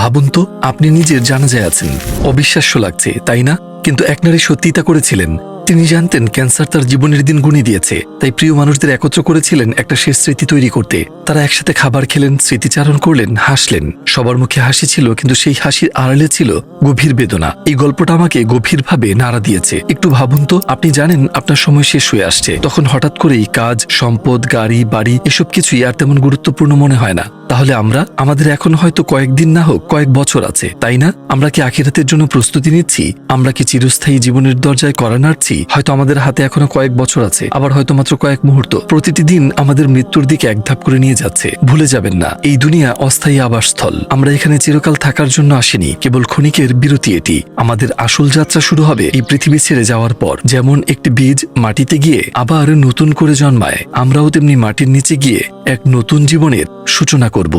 ভাবুন তো, আপনি নিজের জানাজায় আছেন। অবিশ্বাস্য লাগছে, তাই না? কিন্তু এক নারী সত্যি তা করেছিলেন। তিনি জানতেন ক্যান্সার তার জীবনের দিন গুণে দিয়েছে, তাই প্রিয় মানুষদের একত্র করেছিলেন একটা শেষ স্মৃতি তৈরি করতে। তারা একসাথে খাবার খেলেন, স্মৃতিচারণ করলেন, হাসলেন। সবার মুখে হাসি ছিল, কিন্তু সেই হাসির আড়ালে ছিল গভীর বেদনা। এই গল্পটা আমাকে গভীরভাবে নাড়া দিয়েছে। একটু ভাবুন তো, আপনি জানেন আপনার সময় শেষ হয়ে আসছে। তখন হঠাৎ করেই কাজ, সম্পদ, গাড়ি, বাড়ি, এসব কিছুই আর তেমন গুরুত্বপূর্ণ মনে হয় না। তাহলে আমরা, আমাদের এখন হয়তো কয়েকদিন না হোক, কয়েক বছর আছে, তাই না? আমরা কি আখিরাতের জন্য প্রস্তুতি নিচ্ছি? আমরা কি চিরস্থায়ী জীবনের দরজায় করা নাড়ছি? হয়তো আমাদের হাতে এখনও কয়েক বছর আছে, আবার হয়তো মাত্র কয়েক মুহূর্ত। প্রতিটি দিন আমাদের মৃত্যুর দিকে এক ধাপ করে নিয়ে যাচ্ছে। ভুলে যাবেন না, এই দুনিয়া অস্থায়ী আবাসস্থল। আমরা এখানে চিরকাল থাকার জন্য আসিনি, কেবল ক্ষণিকের বিরতি এটি। আমাদের আসল যাত্রা শুরু হবে এই পৃথিবী ছেড়ে যাওয়ার পর। যেমন একটি বীজ মাটিতে গিয়ে আবার নতুন করে জন্মায়, আমরাও তেমনি মাটির নিচে গিয়ে এক নতুন জীবনের সূচনা করব।